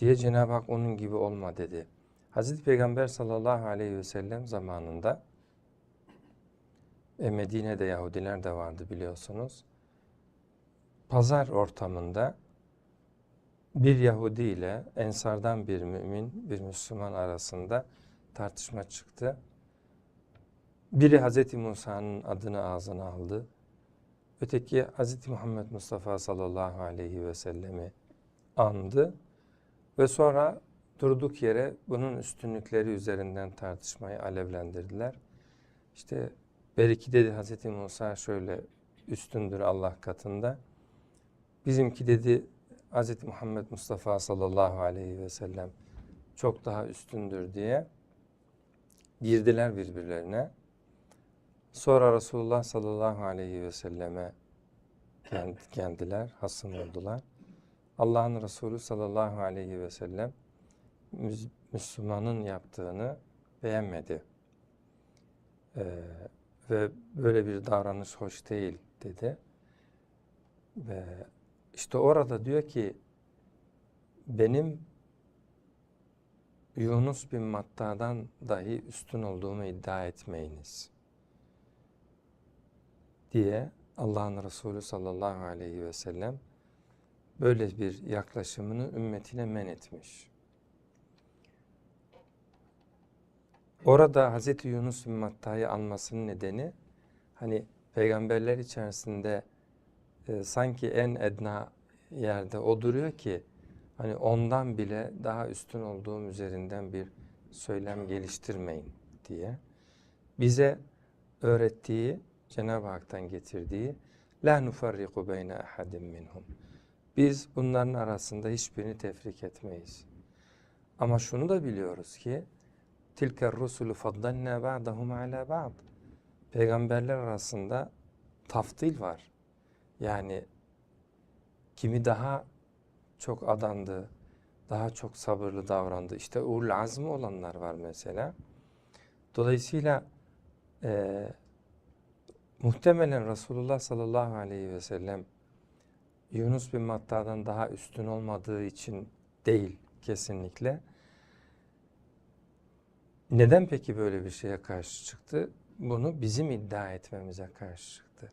diye Cenab-ı Hak onun gibi olma dedi. Hazreti Peygamber sallallahu aleyhi ve sellem zamanında e, Medine'de Yahudiler de vardı biliyorsunuz. Pazar ortamında bir Yahudi ile Ensardan bir mümin, bir Müslüman arasında tartışma çıktı. Biri Hazreti Musa'nın adını ağzına aldı. Öteki Hazreti Muhammed Mustafa sallallahu aleyhi ve sellemi andı. Ve sonra durduk yere bunun üstünlükleri üzerinden tartışmayı alevlendirdiler. İşte belki dedi Hazreti Musa şöyle üstündür Allah katında. Bizimki dedi Hazreti Muhammed Mustafa sallallahu aleyhi ve sellem çok daha üstündür diye girdiler birbirlerine. Sonra Resulullah sallallahu aleyhi ve selleme geldiler, hasım oldular. Allah'ın Resulü sallallahu aleyhi ve sellem Müslümanın yaptığını beğenmedi. Ee, ve böyle bir davranış hoş değil dedi. Ve işte orada diyor ki benim Yunus bin Matta'dan dahi üstün olduğumu iddia etmeyiniz diye Allah'ın Resulü sallallahu aleyhi ve sellem böyle bir yaklaşımını ümmetine men etmiş. Orada Hz. Yunus bin Matta'yı almasının nedeni hani peygamberler içerisinde e, sanki en edna yerde o duruyor ki hani ondan bile daha üstün olduğum üzerinden bir söylem geliştirmeyin diye bize öğrettiği Cenab-ı Hak'tan getirdiği la nufarriku beyne ahadin minhum. Biz bunların arasında hiçbirini tefrik etmeyiz. Ama şunu da biliyoruz ki tilke rusulu faddalna ba'dahum ala ba'd. Peygamberler arasında taftil var. Yani kimi daha çok adandı, daha çok sabırlı davrandı. İşte ul azmi olanlar var mesela. Dolayısıyla e, muhtemelen Resulullah sallallahu aleyhi ve sellem Yunus bin Matta'dan daha üstün olmadığı için değil kesinlikle. Neden peki böyle bir şeye karşı çıktı? Bunu bizim iddia etmemize karşı çıktı.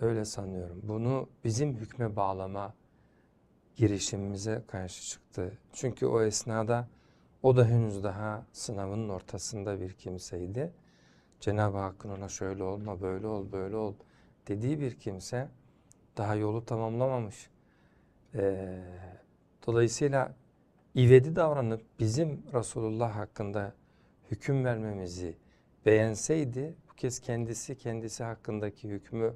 Öyle sanıyorum. Bunu bizim hükme bağlama girişimimize karşı çıktı. Çünkü o esnada o da henüz daha sınavın ortasında bir kimseydi. Cenab-ı Hakk'ın ona şöyle olma, böyle ol, böyle ol dediği bir kimse daha yolu tamamlamamış. Ee, dolayısıyla ivedi davranıp bizim Resulullah hakkında hüküm vermemizi beğenseydi bu kez kendisi kendisi hakkındaki hükmü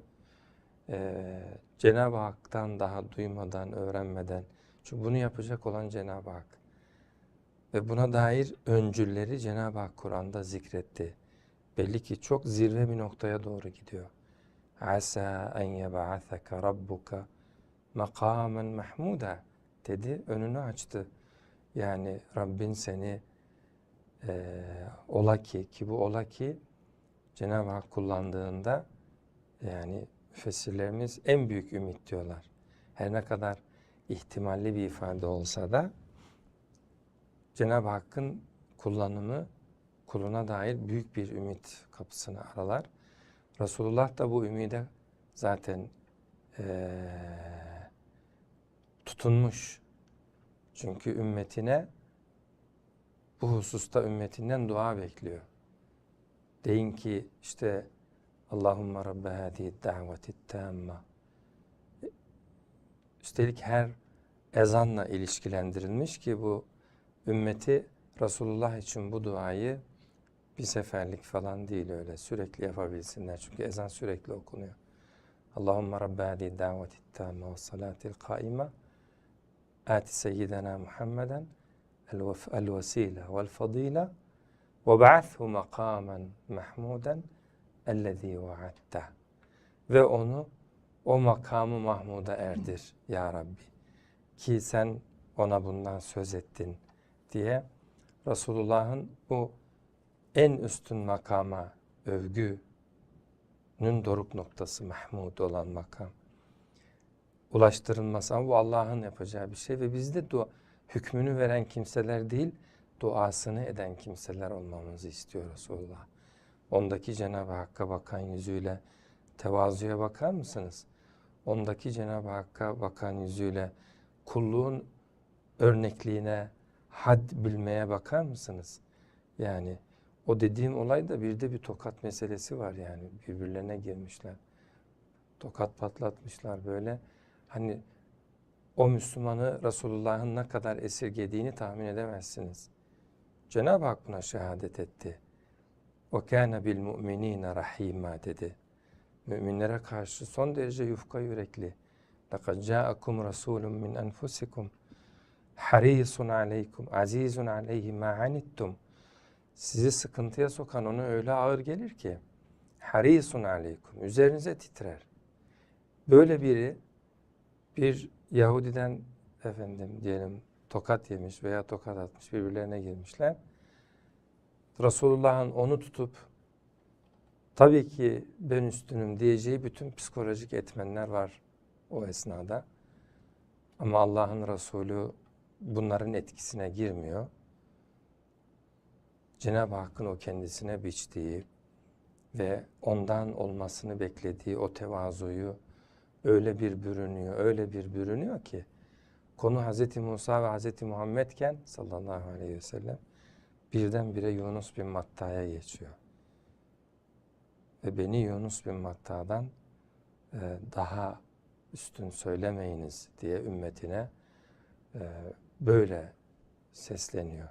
e, Cenab-ı Hak'tan daha duymadan, öğrenmeden çünkü bunu yapacak olan Cenab-ı Hak ve buna dair öncülleri Cenab-ı Hak Kur'an'da zikretti. Belli ki çok zirve bir noktaya doğru gidiyor. Asa en yeb'atheke rabbuka makamen mahmuda dedi, önünü açtı. Yani Rabbin seni e, ola ki, ki bu ola ki Cenab-ı Hak kullandığında yani müfessirlerimiz en büyük ümit diyorlar. Her ne kadar ihtimalli bir ifade olsa da Cenab-ı Hakk'ın kullanımı kuluna dair büyük bir ümit kapısını aralar. Resulullah da bu ümide zaten ee, tutunmuş. Çünkü ümmetine bu hususta ümmetinden dua bekliyor. Deyin ki işte Allahümme Rabbe hâdihi da'veti tâmma. Üstelik her ezanla ilişkilendirilmiş ki bu ümmeti Resulullah için bu duayı bir seferlik falan değil öyle sürekli yapabilsinler. Çünkü ezan sürekli okunuyor. Allahümme Rabbe hadi davetit tamme ve salatil kaime ati seyyidena Muhammeden el vesile vel fadile ve ba'athu makamen mahmuden ellezî va'atte ve onu o makamı Mahmud'a erdir ya Rabbi ki sen ona bundan söz ettin diye Resulullah'ın bu en üstün makama övgünün doruk noktası Mahmud olan makam. Ulaştırılması ama bu Allah'ın yapacağı bir şey ve biz de dua, hükmünü veren kimseler değil, duasını eden kimseler olmamızı istiyor Resulullah. Ondaki Cenab-ı Hakk'a bakan yüzüyle tevazuya bakar mısınız? Ondaki Cenab-ı Hakk'a bakan yüzüyle kulluğun örnekliğine, had bilmeye bakar mısınız? Yani o dediğim olayda bir de bir tokat meselesi var yani. Birbirlerine girmişler. Tokat patlatmışlar böyle. Hani o Müslümanı Resulullah'ın ne kadar esirgediğini tahmin edemezsiniz. Cenab-ı Hak buna şehadet etti. O kana bil mu'minina rahima dedi. Müminlere karşı son derece yufka yürekli. Laqad ca'akum rasulun min enfusikum harisun aleykum azizun aleyhi ma anittum sizi sıkıntıya sokan onu öyle ağır gelir ki harisun aleykum üzerinize titrer. Böyle biri bir Yahudiden efendim diyelim tokat yemiş veya tokat atmış birbirlerine girmişler. Resulullah'ın onu tutup tabii ki ben üstünüm diyeceği bütün psikolojik etmenler var o esnada. Ama Allah'ın Resulü bunların etkisine girmiyor. Cenab-ı Hakk'ın o kendisine biçtiği ve ondan olmasını beklediği o tevazuyu öyle bir bürünüyor, öyle bir bürünüyor ki konu Hz. Musa ve Hz. Muhammedken sallallahu aleyhi ve sellem birdenbire Yunus bin Matta'ya geçiyor. Ve beni Yunus bin Matta'dan e, daha üstün söylemeyiniz diye ümmetine e, böyle sesleniyor.